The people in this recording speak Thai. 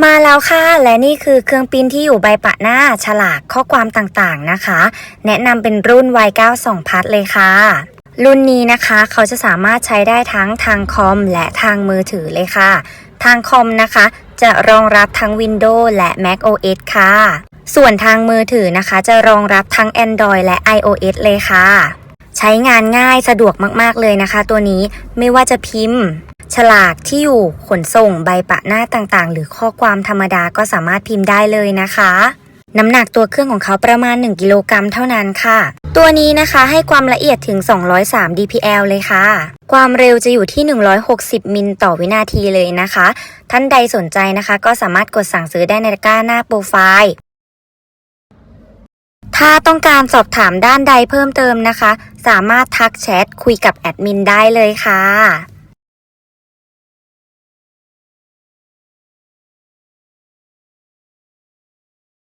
มาแล้วค่ะ และนี่คือเครื่องปิ้นที่อยู่ใบปะหน้าฉลากข้อความต่างๆนะคะ แนะนำเป็นรุ่น Y92 พัทเลยค่ะ รุ่นนี้นะคะเขาจะสามารถใช้ได้ทั้งทางคอมและทางมือถือเลยค่ะ ทางคอมนะคะ จะรองรับทั้ง Windows และ Mac OS ค่ะ ส่วนทางมือถือนะคะ จะรองรับทั้ง Android และ iOS เลยค่ะ ใช้งานง่ายสะดวกมากๆเลยนะคะ ตัวนี้ไม่ว่าจะพิมพ์ ฉลากที่อยู่ขนส่งใบปะหน้าต่างๆ หรือข้อความธรรมดาก็สามารถพิมพ์ได้เลยนะคะ น้ำหนักตัวเครื่องของเขาประมาณ 1 กิโลกรัมเท่านั้นค่ะ ตัวนี้นะคะให้ความละเอียดถึง 203 dpl เลยค่ะ ความเร็วจะอยู่ที่ 160 มิลต่อวินาทีเลยนะคะ ท่านใดสนใจนะคะ ก็สามารถกดสั่งซื้อได้ในตะกร้าหน้าโปรไฟล์ถ้าต้องการสอบถามด้านใดเพิ่มเติมนะคะ สามารถทักแชทคุยกับแอดมินได้เลยค่ะ